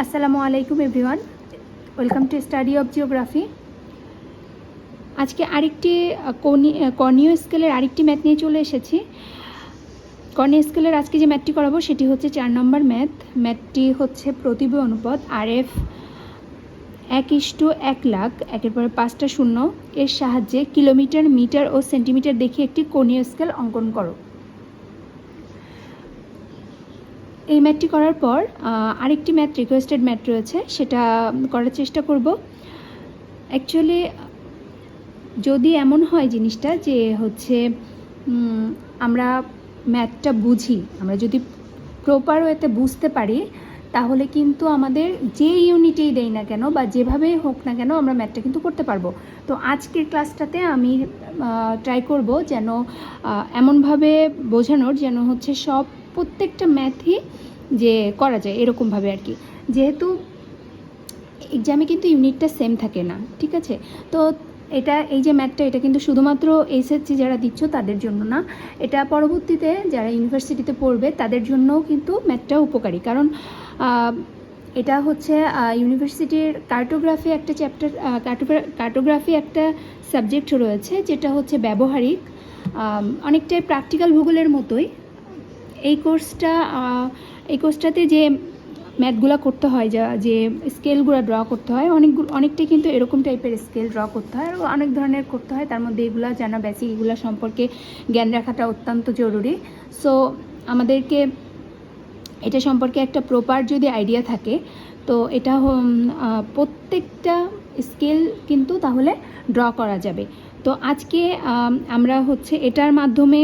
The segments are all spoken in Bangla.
আসসালামু আলাইকুম everyone. Welcome to study of geography. আজকে আরেকটি কর্নিও স্কেলের আরেকটি ম্যাথ নিয়ে চলে এসেছি। কর্নিও স্কেলের আজকে যে ম্যাথটি করাবো, সেটি হচ্ছে চার নম্বর ম্যাথ। ম্যাথটি হচ্ছে প্রতিবি অনুপাত আর এফ এক ইস্টু এক লাখ, একের পরে পাঁচটা শূন্য। এর সাহায্যে কিলোমিটার, মিটার ও সেন্টিমিটার দেখে একটি কর্নিও স্কেল অঙ্কন করো। এই ম্যাথটি করার পর আরেকটি ম্যাথ রিকোয়েস্টেড ম্যাথ রয়েছে, সেটা করার চেষ্টা করব। অ্যাকচুয়ালি যদি এমন হয় জিনিসটা যে হচ্ছে আমরা ম্যাথটা বুঝি, আমরা যদি প্রপার ওয়েতে বুঝতে পারি, তাহলে কিন্তু আমাদের যে ইউনিটেই দেই না কেন বা যেভাবেই হোক না কেন আমরা ম্যাথটা কিন্তু করতে পারব। তো আজকের ক্লাসটাতে আমি ট্রাই করব যেন এমনভাবে বোঝানোর যেন হচ্ছে সব প্রত্যেকটা ম্যাথই যে করা যায় এরকমভাবে আর কি। যেহেতু এক্সামে কিন্তু ইউনিটটা সেম থাকে না, ঠিক আছে? তো এটা, এই যে ম্যাথটা এটা কিন্তু শুধুমাত্র এসএসসি যারা দিচ্ছ তাদের জন্য না। এটা পরবর্তীতে যারা ইউনিভার্সিটিতে পড়বে তাদের জন্যও কিন্তু ম্যাথটা উপকারী। কারণ এটা হচ্ছে ইউনিভার্সিটির কার্টোগ্রাফি একটা চ্যাপ্টার কার্টোগ্রাফি একটা সাবজেক্ট রয়েছে, যেটা হচ্ছে ব্যবহারিক। অনেকটাই প্র্যাকটিক্যাল ভূগোলের মতোই। এই কোর্সটা এই কোর্সটাতে যে ম্যাথগুলো করতে হয়, যা, যে স্কেলগুলো ড্র করতে হয় অনেকগুলো অনেকটাই কিন্তু এরকম টাইপের স্কেল ড্র করতে হয় আর অনেক ধরনের করতে হয়। তার মধ্যে এগুলো জানা বেসিক এগুলো সম্পর্কে জ্ঞান রাখাটা অত্যন্ত জরুরি। সো আমাদেরকে এটা সম্পর্কে একটা প্রপার যদি আইডিয়া থাকে, তো এটা প্রত্যেকটা স্কেল কিন্তু তাহলে ড্র করা যাবে। তো আজকে আমরা হচ্ছে এটার মাধ্যমে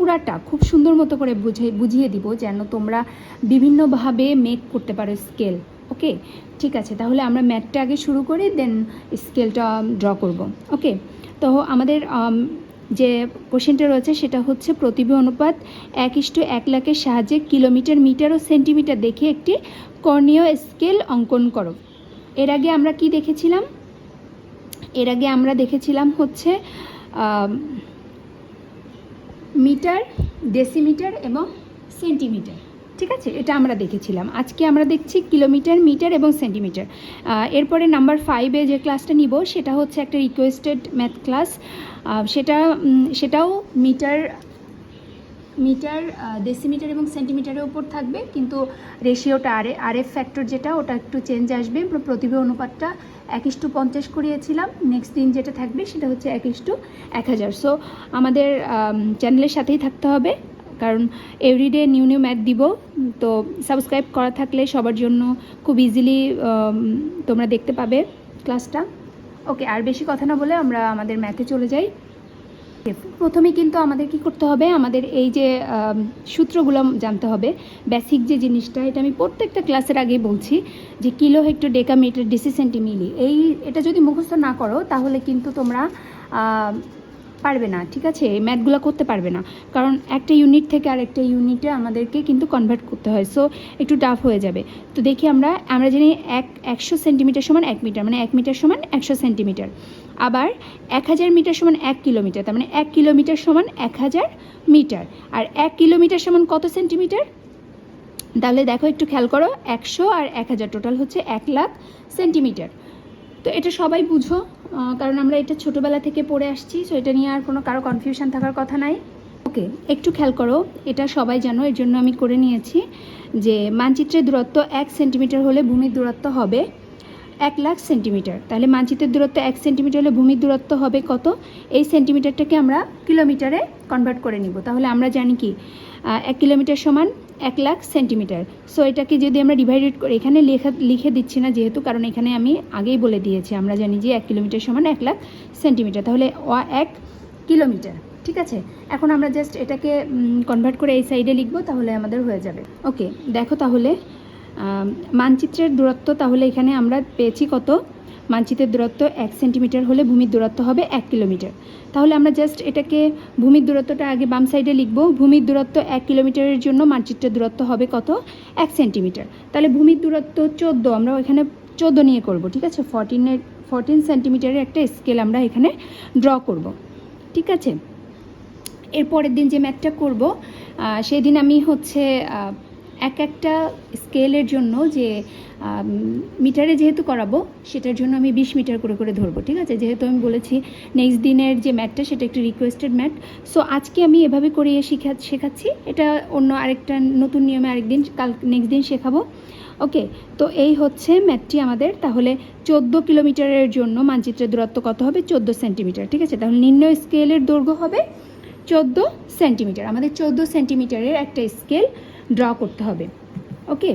পুরাটা খুব সুন্দর মতো করে বুঝে, বুঝিয়ে দিব যেন তোমরা বিভিন্নভাবে মেক করতে পারো স্কেল ওকে ঠিক আছে, তাহলে আমরা ম্যাথটা আগে শুরু করি দেন স্কেলটা ড্র করব ওকে তো আমাদের যে কোশ্চেনটা রয়েছে সেটা হচ্ছে প্রতিবি অনুপাত এক ইস্টু এক লাখের সাহায্যে কিলোমিটার, মিটার ও সেন্টিমিটার দেখে একটি কর্ণীয় স্কেল অঙ্কন করো। এর আগে আমরা কি দেখেছিলাম? এর আগে আমরা দেখেছিলাম হচ্ছে মিটার, ডেসিমিটার এবং সেন্টিমিটার। ঠিক আছে? এটা আমরা দেখেছিলাম। আজকে আমরা দেখছি কিলোমিটার, মিটার এবং সেন্টিমিটার। এরপরে নাম্বার ফাইভে যে ক্লাসটা নিব, সেটা হচ্ছে একটা রিকোয়েস্টেড ম্যাথ ক্লাস সেটা সেটাও মিটার মিটার ডেসিমিটার এবং সেন্টিমিটারের উপর থাকবে। কিন্তু রেশিওটা আর আর এফ ফ্যাক্টর যেটা, ওটা একটু চেঞ্জ আসবে। প্র- প্রতিভা অনুপাতটা এক ইস্টু পঞ্চাশ করিয়েছিলাম। নেক্সট দিন যেটা থাকবে সেটা হচ্ছে এক ইস্টু এক হাজার। সো আমাদের চ্যানেলের সাথেই থাকতে হবে। কারণ এভরিডে নিউ নিউ ম্যাথ দিব। তো সাবস্ক্রাইব করা থাকলে সবার জন্য খুব ইজিলি তোমরা দেখতে পাবে ক্লাসটা ওকে আর বেশি কথা না বলে আমরা আমাদের ম্যাথে চলে যাই। প্রথমে কিন্তু আমাদের কি করতে হবে? আমাদের এই যে সূত্রগুলো জানতে হবে। বেসিক যে জিনিসটা, এটা আমি প্রত্যেকটা ক্লাসের আগেই বলছি যে kilo hecto deca decametre deci centi milli. এই, এটা যদি মুখস্থ না করো, তাহলে কিন্তু তোমরা পারবে না, ঠিক আছে? এই ম্যাথগুলো করতে পারবে না। কারণ একটা ইউনিট থেকে আরেকটা ইউনিটে আমাদেরকে কিন্তু কনভার্ট করতে হয়। সো একটু টাফ হয়ে যাবে। তো দেখি আমরা আমরা জানি এক, একশো সেন্টিমিটার সমান এক মিটার মানে এক মিটার সমান একশো সেন্টিমিটার আবার এক হাজার মিটার সমান এক কিলোমিটার তার মানে এক কিলোমিটার সমান এক হাজার মিটার আর এক কিলোমিটার সমান কত সেন্টিমিটার তাহলে দেখো, একটু খেয়াল করো, একশো আর এক হাজার টোটাল হচ্ছে এক লাখ সেন্টিমিটার তো এটা সবাই বুঝো কারণ আমরা এটা ছোটোবেলা থেকে পড়ে আসছি সো এটা নিয়ে আর কোনো কারও কনফিউশন থাকার কথা নাই। ওকে একটু খেয়াল করো, এটা সবাই জানো, এর জন্য আমি করে নিয়েছি যে মানচিত্রের দূরত্ব এক সেন্টিমিটার হলে ভূমির দূরত্ব হবে এক লাখ সেন্টিমিটার তাহলে মানচিত্রের দূরত্ব এক সেন্টিমিটার হলে ভূমির দূরত্ব হবে কত? এই সেন্টিমিটারটাকে আমরা কিলোমিটারে কনভার্ট করে নিব। তাহলে আমরা জানি কি এক কিলোমিটার সমান এক লাখ সেন্টিমিটার। সো এটাকে যদি আমরা ডিভাইডেড করি, এখানে লেখা, লিখে দিচ্ছি না যেহেতু, কারণ এখানে আমি আগেই বলে দিয়েছি, আমরা জানি যে এক কিলোমিটার সমান এক লাখ সেন্টিমিটার। তাহলে এক কিলোমিটার, ঠিক আছে? এখন আমরা জাস্ট এটাকে কনভার্ট করে এই সাইডে লিখব, তাহলে আমাদের হয়ে যাবে। ওকে দেখো তাহলে মানচিত্রের দূরত্ব তাহলে এখানে আমরা পেয়েছি কত? মানচিত্রের দূরত্ব এক সেন্টিমিটার হলে ভূমির দূরত্ব হবে এক কিলোমিটার। তাহলে আমরা জাস্ট এটাকে ভূমির দূরত্বটা আগে বাম সাইডে লিখব। ভূমির দূরত্ব এক কিলোমিটারের জন্য মানচিত্রের দূরত্ব হবে কত? এক সেন্টিমিটার। তাহলে ভূমির দূরত্ব চোদ্দ, আমরা এখানে চোদ্দ নিয়ে করব, ঠিক আছে? ফর্টিনের ফর্টিন সেন্টিমিটারের একটা স্কেল আমরা এখানে ড্র করব, ঠিক আছে? এর পরের দিন যে ম্যাথটা করব সেদিন আমি হচ্ছে এক একটা স্কেলের জন্য যে মিটারে যেহেতু করাবো, সেটার জন্য আমি বিশ মিটার করে করে ধরবো, ঠিক আছে? যেহেতু আমি বলেছি নেক্সট দিনের যে ম্যাটটা সেটা একটি রিকোয়েস্টেড ম্যাট সো আজকে আমি এভাবে করিয়ে শিখা, শেখাচ্ছি। এটা অন্য আরেকটা নতুন নিয়মে আরেকদিন, কাল নেক্সট দিন শেখাবো। ওকে তো এই হচ্ছে ম্যাটটি আমাদের। তাহলে চোদ্দ কিলোমিটারের জন্য মানচিত্রের দূরত্ব কত হবে? চোদ্দ সেন্টিমিটার, ঠিক আছে? তাহলে নিম্ন স্কেলের দৈর্ঘ্য হবে চোদ্দ সেন্টিমিটার। আমাদের চোদ্দ সেন্টিমিটারের একটা স্কেল ড্র করতে হবে ওকে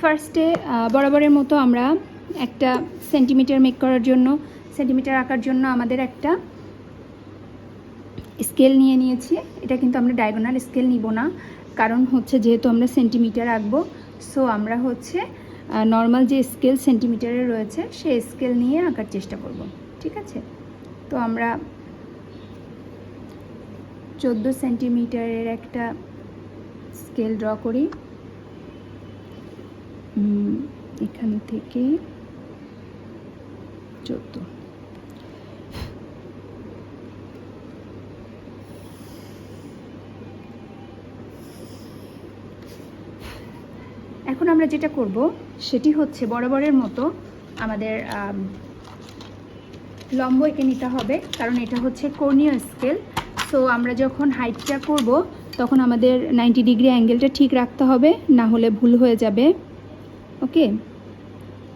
ফার্স্টে বরাবরের মতো আমরা একটা সেন্টিমিটার মেক করার জন্য সেন্টিমিটার আঁকার জন্য আমাদের একটা স্কেল নিয়ে নিয়েছি। এটা কিন্তু আমরা ডায়াগোনাল স্কেল নিব না, কারণ হচ্ছে যেহেতু আমরা সেন্টিমিটার আঁকবো সো আমরা হচ্ছে নর্মাল যে স্কেল সেন্টিমিটারে রয়েছে সে স্কেল নিয়ে আঁকার চেষ্টা করব, ঠিক আছে? তো আমরা চোদ্দ সেন্টিমিটারের একটা স্কেল ড্র করি। এখান থেকে চোদ্দ। এখন আমরা যেটা করব সেটি হচ্ছে বরাবরের মতো আমাদের আম, লম্ব এঁকে নিতে হবে কারণ এটা হচ্ছে কর্নিয় স্কেল সো আমরা যখন হাইটটা করব তখন আমাদের নাইনটি ডিগ্রি অ্যাঙ্গেলটা ঠিক রাখতে হবে, না হলে ভুল হয়ে যাবে। ওকে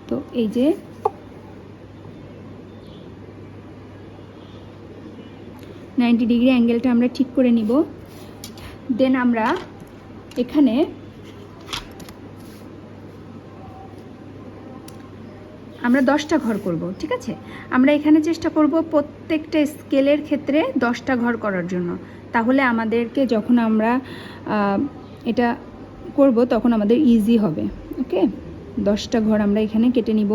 তো এই যে নাইনটি ডিগ্রি অ্যাঙ্গেলটা আমরা ঠিক করে নিব। দেন আমরা এখানে আমরা দশটা ঘর করব, ঠিক আছে? আমরা এখানে চেষ্টা করব প্রত্যেকটা স্কেলের ক্ষেত্রে দশটা ঘর করার জন্য। তাহলে আমাদেরকে যখন আমরা এটা করব, তখন আমাদের ইজি হবে ওকে দশটা ঘর আমরা এখানে কেটে নিব।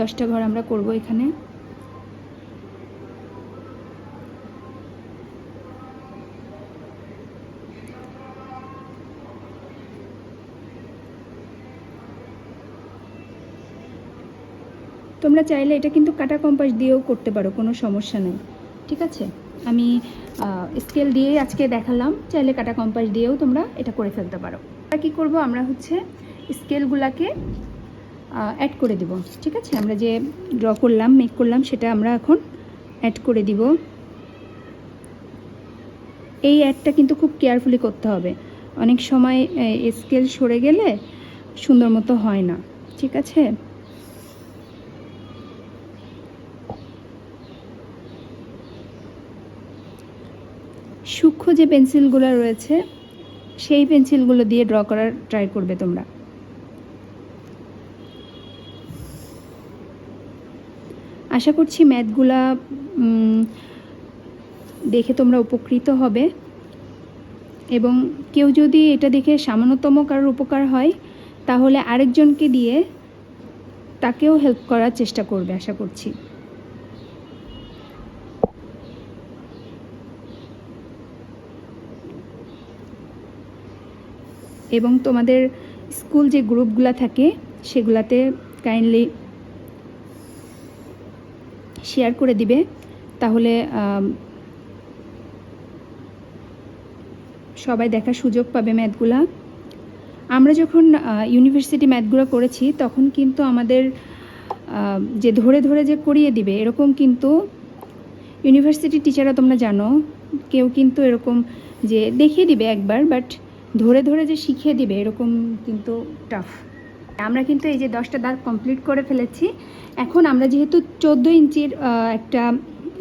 দশটা ঘর আমরা করব এখানে। তোমরা চাইলে এটা কিন্তু কাটা কম্পাস দিয়েও করতে পারো, কোনো সমস্যা নেই। ঠিক আছে? আমি স্কেল দিয়ে আজকে দেখালাম, চাইলে কাটা কম্পাস দিয়েও তোমরা এটা করে ফেলতে পারো। আমরা কী করব? আমরা হচ্ছে স্কেলগুলাকে অ্যাড করে দিব। ঠিক আছে? আমরা যে ড্র করলাম মেক করলাম, সেটা আমরা এখন অ্যাড করে দিব। এই অ্যাডটা কিন্তু খুব কেয়ারফুলি করতে হবে। অনেক সময় স্কেল সরে গেলে সুন্দর মতো হয় না। ঠিক আছে? সূক্ষ্ম যে পেন্সিলগুলো রয়েছে, সেই পেন্সিলগুলো দিয়ে ড্র করার ট্রাই করবে তোমরা। আশা করছি ম্যাথগুলা দেখে তোমরা উপকৃত হবে। এবং কেউ যদি এটা দেখে সামান্যতম কারোর উপকার হয়, তাহলে আরেকজনকে দিয়ে তাকেও হেল্প করার চেষ্টা করবে, আশা করছি। এবং তোমাদের স্কুল যে গ্রুপগুলো থাকে, সেগুলাতে কাইন্ডলি শেয়ার করে দিবে। তাহলে সবাই দেখার সুযোগ পাবে ম্যাথগুলা। আমরা যখন ইউনিভার্সিটি ম্যাথগুলো করেছি, তখন কিন্তু আমাদের যে ধরে ধরে যে করিয়ে দিবে, এরকম কিন্তু ইউনিভার্সিটি টিচাররা তোমরা জানো, কেউ কিন্তু এরকম যে দেখিয়ে দিবে একবার বাট ধরে ধরে যে শিখিয়ে দিবে, এরকম কিন্তু টাফ আমরা কিন্তু এই যে দশটা দাগ কমপ্লিট করে ফেলেছি, এখন আমরা যেহেতু চোদ্দ ইঞ্চির একটা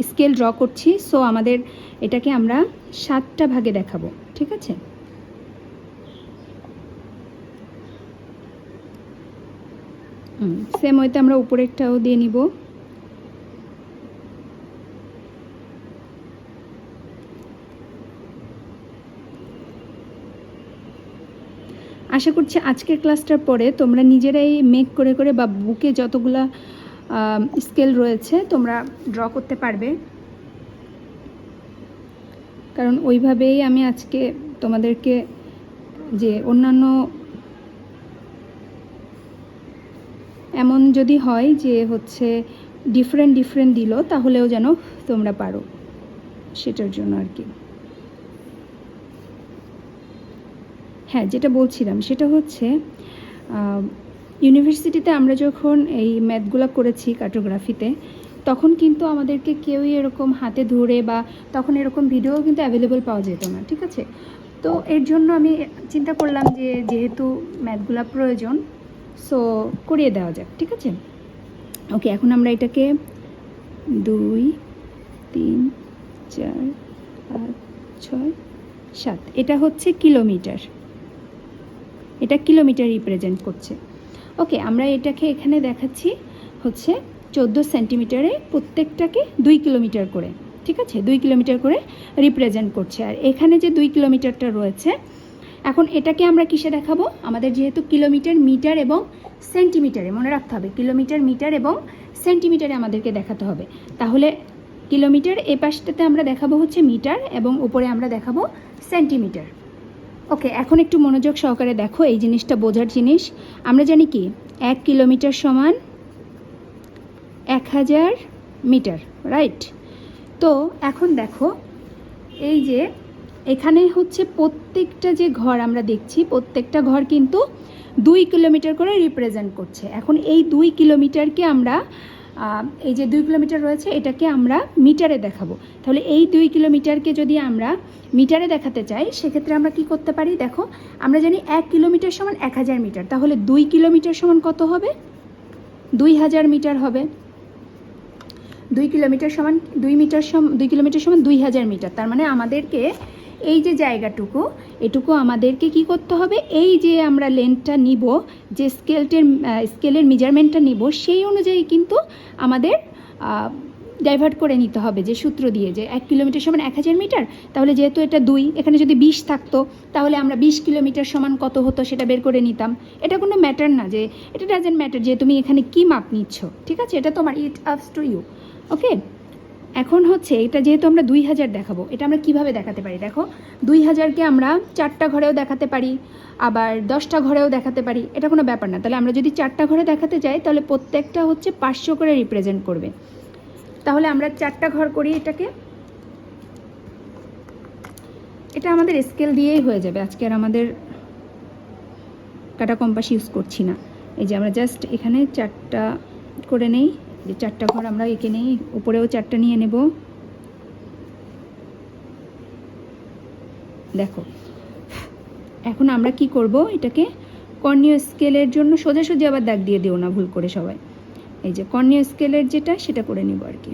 স্কেল ড্র করছি সো আমাদের এটাকে আমরা সাতটা ভাগে দেখাবো, ঠিক আছে? সেম ওইতে আমরা উপরেরটাও দিয়ে নিব। আশা করছি আজকের ক্লাসটার পরে তোমরা নিজেরাই মেক করে করে বা বুকে যতগুলা স্কেল রয়েছে তোমরা ড্র করতে পারবে। কারণ ওইভাবেই আমি আজকে তোমাদেরকে যে অন্যান্য এমন যদি হয় যে হচ্ছে ডিফারেন্ট ডিফারেন্ট দিল, তাহলেও যেন তোমরা পারো, সেটার জন্য আর কি। হ্যাঁ যেটা বলছিলাম, সেটা হচ্ছে ইউনিভার্সিটিতে আমরা যখন এই ম্যাথগুলো করেছি কার্টোগ্রাফিতে, তখন কিন্তু আমাদেরকে কেউই এরকম হাতে ধরে বা তখন এরকম ভিডিও কিন্তু অ্যাভেলেবল পাওয়া যেত না, ঠিক আছে? তো এর জন্য আমি চিন্তা করলাম যে, যেহেতু ম্যাথগুলো প্রয়োজন সো করিয়ে দেওয়া যাক, ঠিক আছে? ওকে এখন আমরা এটাকে দুই, তিন, চার, পাঁচ, ছয়, সাত, এটা হচ্ছে কিলোমিটার। এটা কিলোমিটার রিপ্রেজেন্ট করছে। ওকে আমরা এটাকে এখানে দেখাচ্ছি হচ্ছে চোদ্দ সেন্টিমিটারে প্রত্যেকটাকে দুই কিলোমিটার করে, ঠিক আছে? দুই কিলোমিটার করে রিপ্রেজেন্ট করছে। আর এখানে যে দুই কিলোমিটারটা রয়েছে, এখন এটাকে আমরা কিসে দেখাবো? আমাদের যেহেতু কিলোমিটার মিটার এবং সেন্টিমিটারে মনে রাখতে হবে, কিলোমিটার মিটার এবং সেন্টিমিটারে আমাদেরকে দেখাতে হবে। তাহলে কিলোমিটার এ পাশটাতে আমরা দেখাবো হচ্ছে মিটার এবং উপরে আমরা দেখাবো সেন্টিমিটার ওকে, এখন একটু মনোযোগ সহকারে দেখো এই জিনিসটা বোঝার জিনিস। আমরা জানি কি? এক কিলোমিটার সমান এক হাজার মিটার রাইট তো এখন দেখো, এই যে এখানে হচ্ছে প্রত্যেকটা যে ঘর আমরা দেখছি, প্রত্যেকটা ঘর কিন্তু দুই কিলোমিটার করে রিপ্রেজেন্ট করছে। এখন এই দুই কিলোমিটারকে আমরা এই যে দুই কিলোমিটার রয়েছে, এটাকে আমরা মিটারে দেখাবো। তাহলে এই দুই কিলোমিটারকে যদি আমরা মিটারে দেখাতে চাই, সেক্ষেত্রে আমরা কি করতে পারি? দেখো, আমরা জানি এক কিলোমিটার সমান এক হাজার মিটার। তাহলে দুই কিলোমিটার সমান কত হবে? দুই হাজার মিটার হবে। দুই কিলোমিটার সমান দুই মিটার সম দুই কিলোমিটার সমান দুই হাজার মিটার। তার মানে আমাদেরকে এই যে জায়গাটুকু, এটুকু আমাদেরকে কি করতে হবে? এই যে আমরা লেন্থটা নিব, যে স্কেলটের স্কেলের মেজারমেন্টটা নিব, সেই অনুযায়ী কিন্তু আমাদের ডাইভার্ট করে নিতে হবে যে সূত্র দিয়ে যে এক কিলোমিটার সমান এক হাজার মিটার তাহলে যেহেতু এটা দুই, এখানে যদি বিশ থাকতো, তাহলে আমরা বিশ কিলোমিটার সমান কত হতো সেটা বের করে নিতাম। এটা কোনো ম্যাটার না যে, এটা ডাজেন্ট ম্যাটার যে তুমি এখানে কি মাপ নিচ্ছ, ঠিক আছে? এটা তোমার ইট আপস টু ইউ ওকে এখন হচ্ছে এটা যেহেতু আমরা দুই হাজার দেখাবো, এটা আমরা কীভাবে দেখাতে পারি? দেখো, দুই হাজারকে আমরা চারটা ঘরেও দেখাতে পারি, আবার দশটা ঘরেও দেখাতে পারি, এটা কোনো ব্যাপার না। তাহলে আমরা যদি চারটা ঘরে দেখাতে যাই, তাহলে প্রত্যেকটা হচ্ছে পাঁচশো করে রিপ্রেজেন্ট করবে। তাহলে আমরা চারটা ঘর করি এটাকে। এটা আমাদের স্কেল দিয়েই হয়ে যাবে। আজকে আর আমাদের কাটা কম্পাস ইউজ করছি না। এই যে আমরা জাস্ট এখানে চারটা করে নেই। যে চারটা ঘর আমরা এঁকে নেই, উপরেও চারটা নিয়ে নেব। দেখো, এখন আমরা কি করব? এটাকে কর্নীয় স্কেলের জন্য সোজাসুজি আবার দাগ দিয়ে দিও না, ভুল করে সবাই। এই যে কর্নীয় স্কেলের যেটা, সেটা করে নিব আর কি।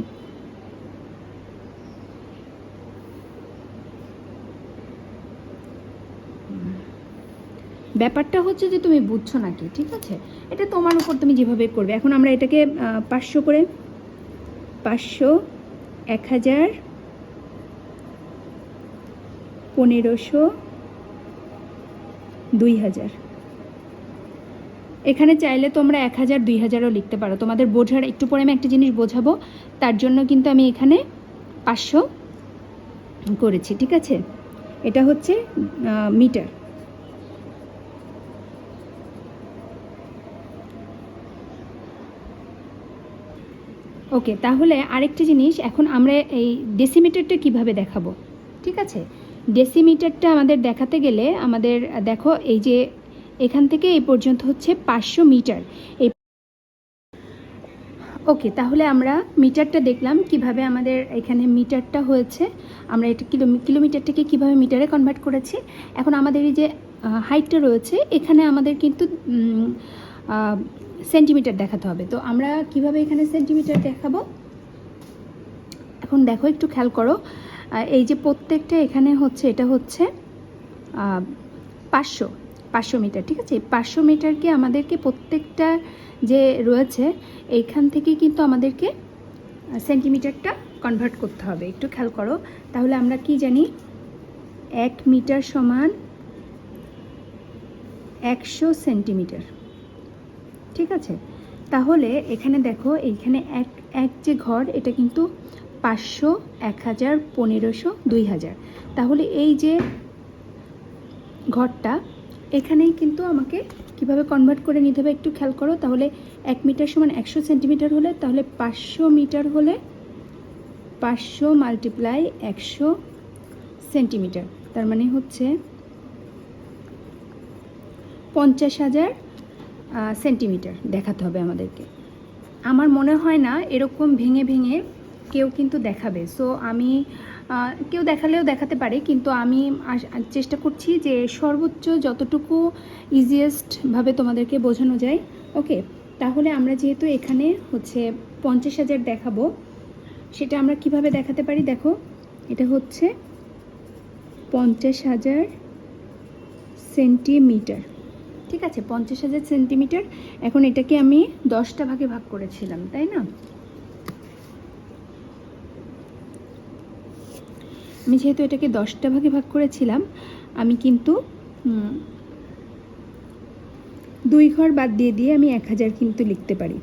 ব্যাপারটা হচ্ছে যে তুমি বুঝছ নাকি, ঠিক আছে? এটা তোমার উপর তুমি যেভাবে করবে। এখন আমরা এটাকে পাঁচশো করে, পাঁচশো, এক হাজার, পনেরোশো, দুই হাজার। এখানে চাইলে তোমরা এক হাজার, দুই হাজারও লিখতে পারো। তোমাদের বোঝার একটু পরে আমি একটা জিনিস বোঝাবো। তার জন্য কিন্তু আমি এখানে পাঁচশো করেছি, ঠিক আছে? এটা হচ্ছে মিটার। ওকে, তাহলে আরেকটা জিনিস, এখন আমরা এই ডেসিমিটারটা কীভাবে দেখাবো? ঠিক আছে? ডেসিমিটারটা আমাদের দেখাতে গেলে আমাদের, দেখো, এই যে এখান থেকে এই পর্যন্ত হচ্ছে পাঁচশো মিটার। এই ওকে, তাহলে আমরা মিটারটা দেখলাম কীভাবে আমাদের এখানে মিটারটা হয়েছে। আমরা এটা কিলো, কিলোমিটারটাকে কীভাবে মিটারে কনভার্ট করেছি। এখন আমাদের এই যে হাইটটা রয়েছে, এখানে আমাদের কিন্তু সেন্টিমিটার দেখাতে হবে। তো আমরা কীভাবে এখানে সেন্টিমিটার দেখাবো? এখন দেখো, একটু খেয়াল করো। এই যে প্রত্যেকটা এখানে হচ্ছে, এটা হচ্ছে পাঁচশো পাঁচশো মিটার, ঠিক আছে? পাঁচশো মিটারকে আমাদেরকে প্রত্যেকটা যে রয়েছে, এইখান থেকে কিন্তু আমাদেরকে সেন্টিমিটারটা কনভার্ট করতে হবে। একটু খেয়াল করো। তাহলে আমরা কি জানি? এক মিটার সমান একশো সেন্টিমিটার। ঠিক আছে? তাহলে এখানে দেখো, এইখানে এক এক যে ঘর, এটা কিন্তু পাঁচশো, এক হাজার, পনেরোশো, দুই হাজার। তাহলে এই যে ঘরটা, এখানেই কিন্তু আমাকে কীভাবে কনভার্ট করে নিতে হবে একটু খেয়াল করো। তাহলে এক মিটার সমান একশো সেন্টিমিটার হলে, তাহলে পাঁচশো মিটার হলে পাঁচশো মাল্টিপ্লাই একশো সেন্টিমিটার তার মানে হচ্ছে পঞ্চাশ হাজার সেন্টিমিটার দেখাতে হবে আমাদেরকে। আমার মনে হয় না এরকম ভেঙে ভেঙে কেউ কিন্তু দেখাবে। সো আমি কেউ দেখালেও দেখাতে পারে, কিন্তু আমি চেষ্টা করছি যে সর্বোচ্চ যতটুকু ইজিয়েস্টভাবে তোমাদেরকে বোঝানো যায়। ওকে তাহলে আমরা যেহেতু এখানে হচ্ছে পঞ্চাশ হাজার দেখাবো, সেটা আমরা কীভাবে দেখাতে পারি দেখো? এটা হচ্ছে পঞ্চাশ হাজার সেন্টিমিটার ঠিক আছে, পঞ্চাশ হাজার সেন্টিমিটার এখন এটাকে আমি দশটা ভাগে ভাগ করেছিলাম, তাই না? আমি যেহেতু এটাকে দশটা ভাগে ভাগ করেছিলাম, আমি কিন্তু দুই ঘর বাদ দিয়ে দিয়ে আমি এক হাজার কিন্তু লিখতে পারি।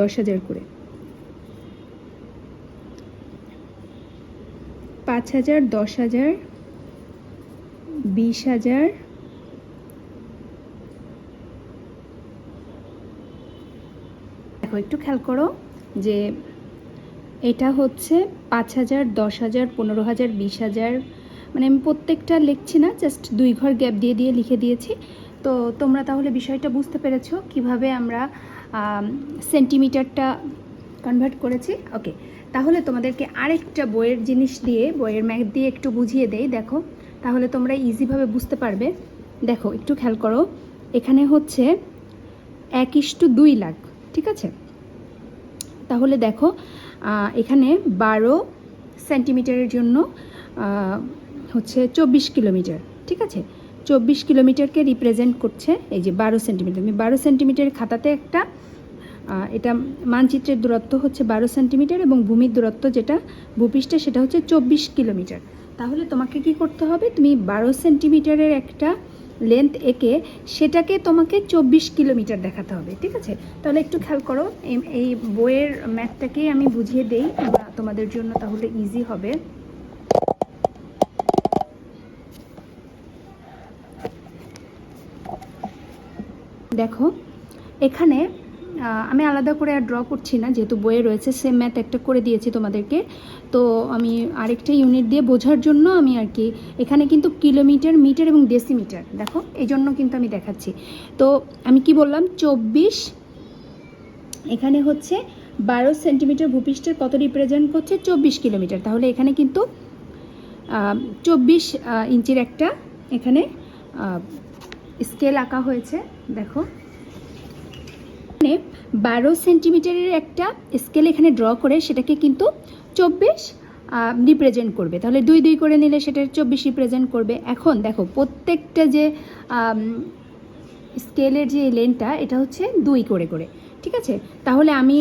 দশ হাজার করে। পাঁচ হাজার, দশ হাজার বিশ হাজার। দেখো, একটু খেয়াল করো যে এটা হচ্ছে পাঁচ হাজার, দশ হাজার, পনেরো হাজার, বিশ হাজার। মানে আমি প্রত্যেকটা লিখছি না জাস্ট দুই ঘর গ্যাপ দিয়ে দিয়ে লিখে দিয়েছি। তো তোমরা তাহলে বিষয়টা বুঝতে পেরেছ কীভাবে আমরা সেন্টিমিটারটা কনভার্ট করেছি। ওকে তাহলে তোমাদেরকে আরেকটা বইয়ের জিনিস দিয়ে, বইয়ের ম্যাথ দিয়ে একটু বুঝিয়ে দেই। দেখো তাহলে তোমরা ইজিভাবে বুঝতে পারবে। দেখো, একটু খেয়াল করো। এখানে হচ্ছে এক ইস্টু দুই লাখ, ঠিক আছে? তাহলে দেখো এখানে বারো সেন্টিমিটারের জন্য হচ্ছে চব্বিশ কিলোমিটার, ঠিক আছে? চব্বিশ কিলোমিটারকে রিপ্রেজেন্ট করছে এই যে বারো সেন্টিমিটার। আমি বারো সেন্টিমিটারের খাতাতে একটা এটা মানচিত্রের দূরত্ব হচ্ছে বারো সেন্টিমিটার এবং ভূমির দূরত্ব যেটা ভূপৃষ্ঠে সেটা হচ্ছে চব্বিশ কিলোমিটার। তাহলে তোমাকে কি করতে হবে? তুমি বারো সেন্টিমিটারের একটা লেন্থ এঁকে সেটাকে তোমাকে চব্বিশ কিলোমিটার দেখাতে হবে, ঠিক আছে? তাহলে একটু খেয়াল করো, এই- বইয়ের ম্যাথটাকেই আমি বুঝিয়ে দেই তোমাদের জন্য তাহলে ইজি হবে। দেখো, এখানে আমি আলাদা করে আর ড্র করছি না, যেহেতু বইয়ে রয়েছে সেম ম্যাথ একটা করে দিয়েছি তোমাদেরকে। তো আমি আরেকটা ইউনিট দিয়ে বোঝার জন্য আমি আর কি, এখানে কিন্তু কিলোমিটার মিটার এবং ডেসিমিটার দেখো, এই জন্য কিন্তু আমি দেখাচ্ছি। তো আমি কি বললাম, চব্বিশ, এখানে হচ্ছে বারো সেন্টিমিটার ভূপৃষ্ঠের কত রিপ্রেজেন্ট করছে? চব্বিশ কিলোমিটার তাহলে এখানে কিন্তু চব্বিশ ইঞ্চির একটা এখানে স্কেল আঁকা হয়েছে, দেখো। এখানে বারো সেন্টিমিটারের একটা স্কেল এখানে ড্র করে সেটাকে কিন্তু চব্বিশ রিপ্রেজেন্ট করবে। তাহলে দুই দুই করে নিলে সেটা চব্বিশ রিপ্রেজেন্ট করবে। এখন দেখো, প্রত্যেকটা যে স্কেলের যে লেনটা এটা হচ্ছে দুই করে করে, ঠিক আছে? তাহলে আমি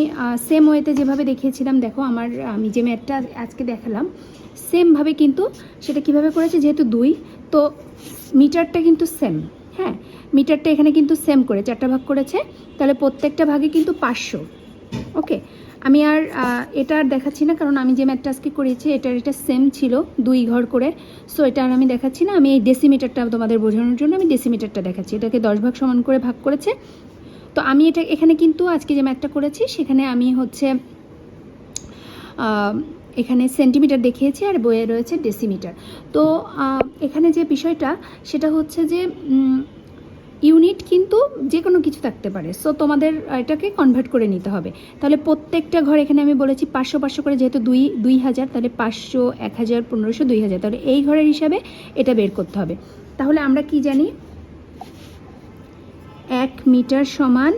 সেম ওয়েতে যেভাবে দেখিয়েছিলাম, দেখো আমার, আমি যে ম্যাথটা আজকে দেখালাম সেমভাবে কিন্তু সেটা কীভাবে করেছে, যেহেতু দুই, তো মিটারটা কিন্তু সেম হ্যাঁ মিটারটা এখানে কিন্তু সেম করে, চারটা ভাগ করেছে, তাহলে প্রত্যেকটা ভাগে কিন্তু পাঁচশো। ওকে, আমি আর এটা আর দেখাচ্ছি না, কারণ আমি যে ম্যাথটা আজকে করেছি এটার এটা সেম ছিল, দুই ঘর করে। সো এটা আর আমি দেখাচ্ছি না, আমি এই ডেসিমিটারটা তোমাদের বোঝানোর জন্য আমি ডেসিমিটারটা দেখাচ্ছি। এটাকে দশ ভাগ সমান করে ভাগ করেছে। তো আমি এটা, এখানে কিন্তু আজকে যে ম্যাথটা করেছি, সেখানে আমি হচ্ছে এখানে সেন্টিমিটার দেখিয়েছি আর বইয়ে রয়েছে ডেসিমিটার। তো এখানে যে বিষয়টা, সেটা হচ্ছে যে ইউনিট কিন্তু যে কোনো কিছু থাকতে পারে। সো, তোমাদের এটাকে কনভার্ট করে নিতে হবে। তাহলে প্রত্যেকটা ঘর এখানে আমি বলেছি পাঁচশো পাঁচশো করে যেহেতু দুই দুই হাজার, তাহলে পাঁচশো, এক হাজার, পনেরোশো, দুই হাজার। তাহলে এই ঘরের হিসাবে এটা বের করতে হবে। তাহলে আমরা কি জানি? এক মিটার সমান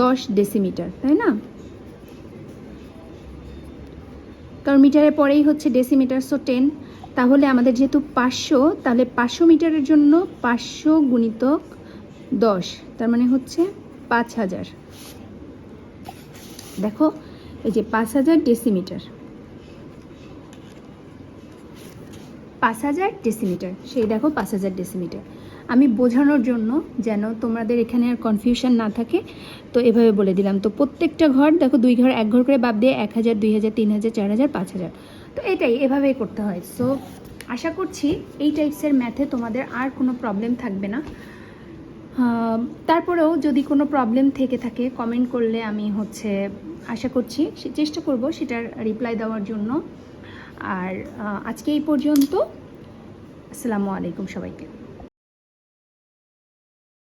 দশ ডেসিমিটার, তাই না? কারণ মিটারের পরেই হচ্ছে ডেসিমিটার সো টেন তাহলে আমাদের যেহেতু পাঁচশো, তাহলে পাঁচশো মিটারের জন্য পাঁচশো গুণিতক দশ, তার মানে হচ্ছে পাঁচ হাজার। দেখো, এই যে পাঁচ হাজার ডেসিমিটার পাঁচ হাজার ডেসিমিটার সেই দেখো পাঁচ হাজার ডেসিমিটার আমি বোঝানোর জন্য যেন তোমাদের এখানে আর কনফিউশন না থাকে, তো এভাবে বলে দিলাম। তো প্রত্যেকটা ঘর, দেখো দুই ঘর, এক ঘর করে বাদ দিয়ে এক হাজার, দুই হাজার, তিন হাজার, চার হাজার, পাঁচ হাজার। তো এটাই, এভাবেই করতে হয়। সো আশা করছি এই টাইপসের ম্যাথে তোমাদের আর কোনো প্রবলেম থাকবে না। তারপরেও যদি কোনো প্রবলেম থেকে থাকে কমেন্ট করলে আমি হচ্ছে আশা করছি চেষ্টা করব সেটার রিপ্লাই দেওয়ার জন্য। আর আজকে এই পর্যন্ত, আসসালামু আলাইকুম সবাইকে।